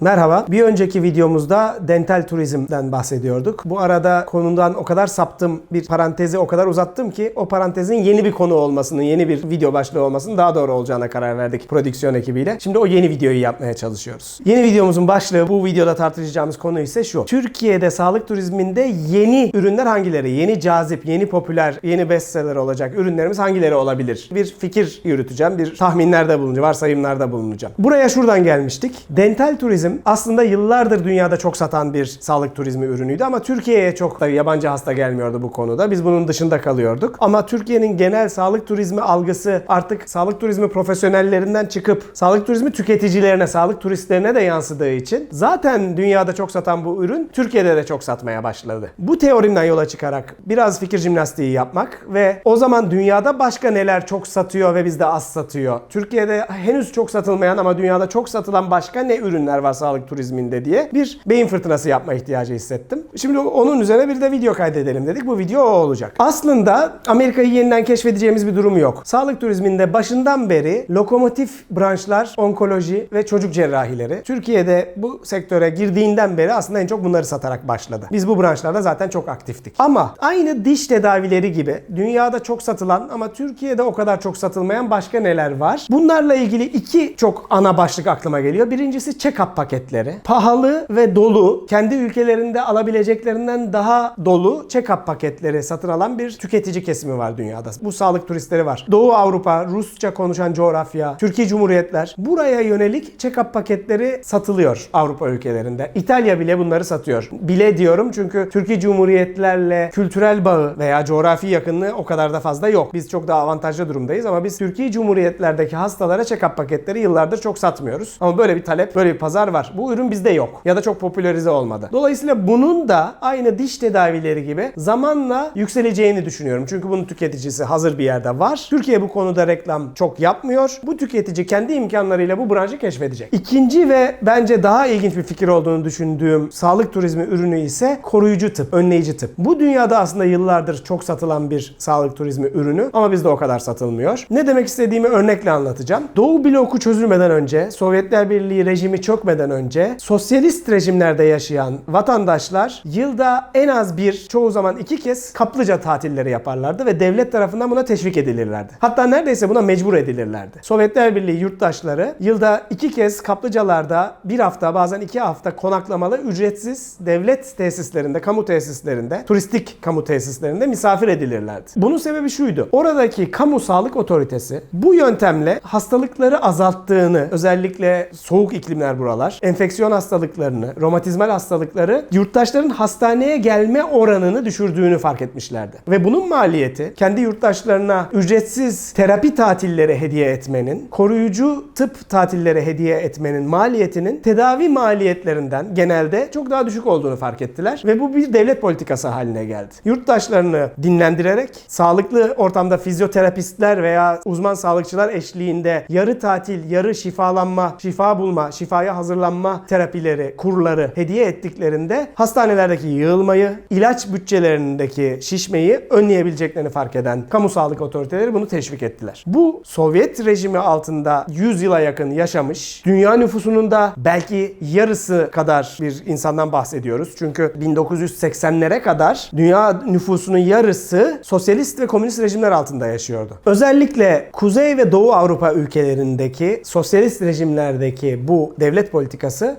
Merhaba. Bir önceki videomuzda dental turizmden bahsediyorduk. Bu arada konumdan o kadar saptım, bir parantezi o kadar uzattım ki o parantezin yeni bir konu olmasının, yeni bir video başlığı olmasının daha doğru olacağına karar verdik prodüksiyon ekibiyle. Şimdi o yeni videoyu yapmaya çalışıyoruz. Yeni videomuzun başlığı, bu videoda tartışacağımız konu ise şu. Türkiye'de sağlık turizminde yeni ürünler hangileri? Yeni cazip, yeni popüler, yeni bestseller olacak ürünlerimiz hangileri olabilir? Bir fikir yürüteceğim, bir tahminlerde bulunacağım, varsayımlarda bulunacağım. Buraya şuradan gelmiştik. Dental turizm aslında yıllardır dünyada çok satan bir sağlık turizmi ürünüydü ama Türkiye'ye çok da yabancı hasta gelmiyordu bu konuda. Biz bunun dışında kalıyorduk. Ama Türkiye'nin genel sağlık turizmi algısı artık sağlık turizmi profesyonellerinden çıkıp sağlık turizmi tüketicilerine, sağlık turistlerine de yansıdığı için zaten dünyada çok satan bu ürün Türkiye'de de çok satmaya başladı. Bu teorimden yola çıkarak biraz fikir jimnastiği yapmak ve o zaman dünyada başka neler çok satıyor ve bizde az satıyor. Türkiye'de henüz çok satılmayan ama dünyada çok satılan başka ne ürünler var sağlık turizminde diye bir beyin fırtınası yapma ihtiyacı hissettim. Şimdi onun üzerine bir de video kaydedelim dedik. Bu video o olacak. Aslında Amerika'yı yeniden keşfedeceğimiz bir durum yok. Sağlık turizminde başından beri lokomotif branşlar onkoloji ve çocuk cerrahileri. Türkiye'de bu sektöre girdiğinden beri aslında en çok bunları satarak başladı. Biz bu branşlarda zaten çok aktiftik. Ama aynı diş tedavileri gibi dünyada çok satılan ama Türkiye'de o kadar çok satılmayan başka neler var? Bunlarla ilgili iki çok ana başlık aklıma geliyor. Birincisi check-up paketleri. Pahalı ve dolu, kendi ülkelerinde alabileceklerinden daha dolu check-up paketleri satın alan bir tüketici kesimi var dünyada. Bu sağlık turistleri var. Doğu Avrupa, Rusça konuşan coğrafya, Türkiye Cumhuriyetler buraya yönelik check-up paketleri satılıyor Avrupa ülkelerinde. İtalya bile bunları satıyor. Bile diyorum çünkü Türkiye Cumhuriyetlerle kültürel bağı veya coğrafi yakınlığı o kadar da fazla yok. Biz çok daha avantajlı durumdayız ama biz Türkiye Cumhuriyetlerdeki hastalara check-up paketleri yıllardır çok satmıyoruz. Ama böyle bir talep, böyle bir pazar var. Bu ürün bizde yok ya da çok popülerize olmadı. Dolayısıyla bunun da aynı diş tedavileri gibi zamanla yükseleceğini düşünüyorum. Çünkü bunun tüketicisi hazır bir yerde var. Türkiye bu konuda reklam çok yapmıyor. Bu tüketici kendi imkanlarıyla bu branşı keşfedecek. İkinci ve bence daha ilginç bir fikir olduğunu düşündüğüm sağlık turizmi ürünü ise koruyucu tıp, önleyici tıp. Bu dünyada aslında yıllardır çok satılan bir sağlık turizmi ürünü ama bizde o kadar satılmıyor. Ne demek istediğimi örnekle anlatacağım. Doğu bloku çözülmeden önce, Sovyetler Birliği rejimi çökmeden önce sosyalist rejimlerde yaşayan vatandaşlar yılda en az bir, çoğu zaman iki kez kaplıca tatilleri yaparlardı ve devlet tarafından buna teşvik edilirlerdi. Hatta neredeyse buna mecbur edilirlerdi. Sovyetler Birliği yurttaşları yılda iki kez kaplıcalarda bir hafta bazen iki hafta konaklamalı ücretsiz devlet tesislerinde, kamu tesislerinde, turistik kamu tesislerinde misafir edilirlerdi. Bunun sebebi şuydu. Oradaki kamu sağlık otoritesi bu yöntemle hastalıkları azalttığını, özellikle soğuk iklimler buralar, enfeksiyon hastalıklarını, romatizmal hastalıkları yurttaşların hastaneye gelme oranını düşürdüğünü fark etmişlerdi. Ve bunun maliyeti kendi yurttaşlarına ücretsiz terapi tatilleri hediye etmenin, koruyucu tıp tatilleri hediye etmenin maliyetinin tedavi maliyetlerinden genelde çok daha düşük olduğunu fark ettiler ve bu bir devlet politikası haline geldi. Yurttaşlarını dinlendirerek sağlıklı ortamda fizyoterapistler veya uzman sağlıkçılar eşliğinde yarı tatil, yarı şifalanma, şifa bulma, şifaya hazırlanma terapileri, kurları hediye ettiklerinde hastanelerdeki yığılmayı, ilaç bütçelerindeki şişmeyi önleyebileceklerini fark eden kamu sağlık otoriteleri bunu teşvik ettiler. Bu Sovyet rejimi altında 100 yıla yakın yaşamış, dünya nüfusunun da belki yarısı kadar bir insandan bahsediyoruz. Çünkü 1980'lere kadar dünya nüfusunun yarısı sosyalist ve komünist rejimler altında yaşıyordu. Özellikle Kuzey ve Doğu Avrupa ülkelerindeki sosyalist rejimlerdeki bu devlet politikası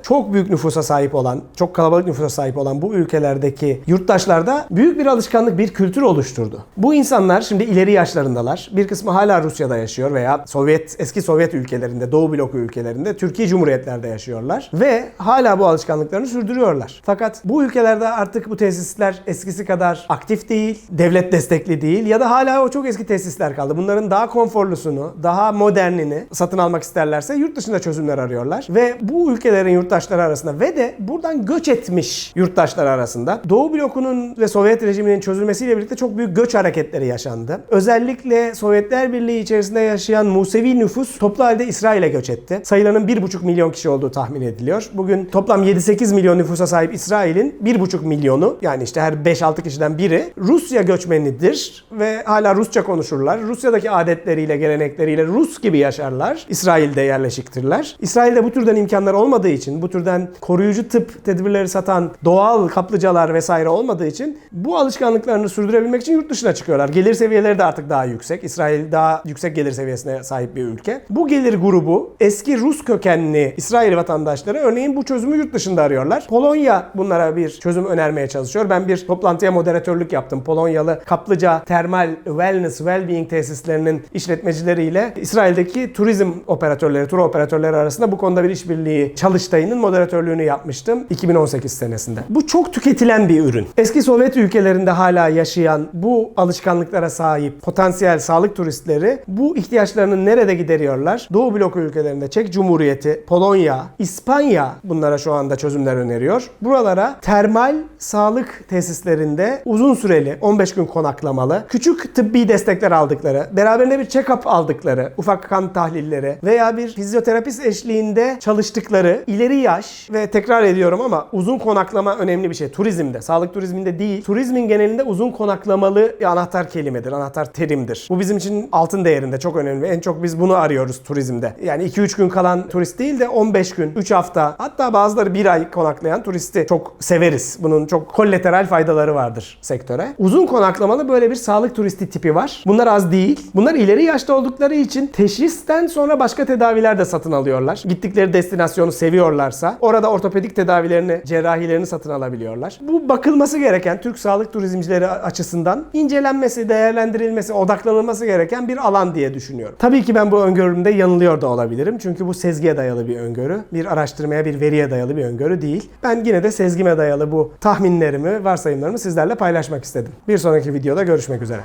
çok büyük nüfusa sahip olan, çok kalabalık nüfusa sahip olan bu ülkelerdeki yurttaşlarda büyük bir alışkanlık, bir kültür oluşturdu. Bu insanlar şimdi ileri yaşlarındalar. Bir kısmı hala Rusya'da yaşıyor veya Sovyet eski Sovyet ülkelerinde, Doğu bloku ülkelerinde, Türkiye Cumhuriyetlerde yaşıyorlar ve hala bu alışkanlıklarını sürdürüyorlar. Fakat bu ülkelerde artık bu tesisler eskisi kadar aktif değil, devlet destekli değil ya da hala o çok eski tesisler kaldı. Bunların daha konforlusunu, daha modernini satın almak isterlerse yurt dışında çözümler arıyorlar ve bu ülkelerin yurttaşları arasında ve de buradan göç etmiş yurttaşlar arasında Doğu blokunun ve Sovyet rejiminin çözülmesiyle birlikte çok büyük göç hareketleri yaşandı. Özellikle Sovyetler Birliği içerisinde yaşayan Musevi nüfus toplu halde İsrail'e göç etti. Sayılarının 1,5 milyon kişi olduğu tahmin ediliyor. Bugün toplam 7-8 milyon nüfusa sahip İsrail'in 1,5 milyonu yani işte her 5-6 kişiden biri Rusya göçmenidir ve hala Rusça konuşurlar. Rusya'daki adetleriyle, gelenekleriyle Rus gibi yaşarlar. İsrail'de yerleşiktirler. İsrail'de bu türden imkanlar olmadığı için, bu türden koruyucu tıp tedbirleri satan doğal kaplıcalar vesaire olmadığı için bu alışkanlıklarını sürdürebilmek için yurt dışına çıkıyorlar. Gelir seviyeleri de artık daha yüksek. İsrail daha yüksek gelir seviyesine sahip bir ülke. Bu gelir grubu eski Rus kökenli İsrail vatandaşları örneğin bu çözümü yurt dışında arıyorlar. Polonya bunlara bir çözüm önermeye çalışıyor. Ben bir toplantıya moderatörlük yaptım. Polonyalı kaplıca termal wellness well-being tesislerinin işletmecileriyle İsrail'deki turizm operatörleri, tur operatörleri arasında bu konuda bir işbirliği çalıştayının moderatörlüğünü yapmıştım 2018 senesinde. Bu çok tüketilen bir ürün. Eski Sovyet ülkelerinde hala yaşayan bu alışkanlıklara sahip potansiyel sağlık turistleri bu ihtiyaçlarını nerede gideriyorlar? Doğu blok ülkelerinde Çek Cumhuriyeti, Polonya, İspanya bunlara şu anda çözümler öneriyor. Buralara termal sağlık tesislerinde uzun süreli 15 gün konaklamalı, küçük tıbbi destekler aldıkları, beraberinde bir check-up aldıkları, ufak kan tahlilleri veya bir fizyoterapist eşliğinde çalıştıkları ileri yaş ve tekrar ediyorum ama uzun konaklama önemli bir şey. Turizmde, sağlık turizminde değil. Turizmin genelinde uzun konaklamalı bir anahtar kelimedir, anahtar terimdir. Bu bizim için altın değerinde çok önemli. En çok biz bunu arıyoruz turizmde. Yani 2-3 gün kalan turist değil de 15 gün, 3 hafta hatta bazıları 1 ay konaklayan turisti çok severiz. Bunun çok kollateral faydaları vardır sektöre. Uzun konaklamalı böyle bir sağlık turisti tipi var. Bunlar az değil. Bunlar ileri yaşta oldukları için teşhisten sonra başka tedaviler de satın alıyorlar. Gittikleri destinasyonu seviyorlarsa orada ortopedik tedavilerini, cerrahilerini satın alabiliyorlar. Bu bakılması gereken Türk sağlık turizmcileri açısından incelenmesi, değerlendirilmesi, odaklanılması gereken bir alan diye düşünüyorum. Tabii ki ben bu öngörümde yanılıyor da olabilirim. Çünkü bu sezgiye dayalı bir öngörü. Bir araştırmaya, bir veriye dayalı bir öngörü değil. Ben yine de sezgime dayalı bu tahminlerimi, varsayımlarımı sizlerle paylaşmak istedim. Bir sonraki videoda görüşmek üzere.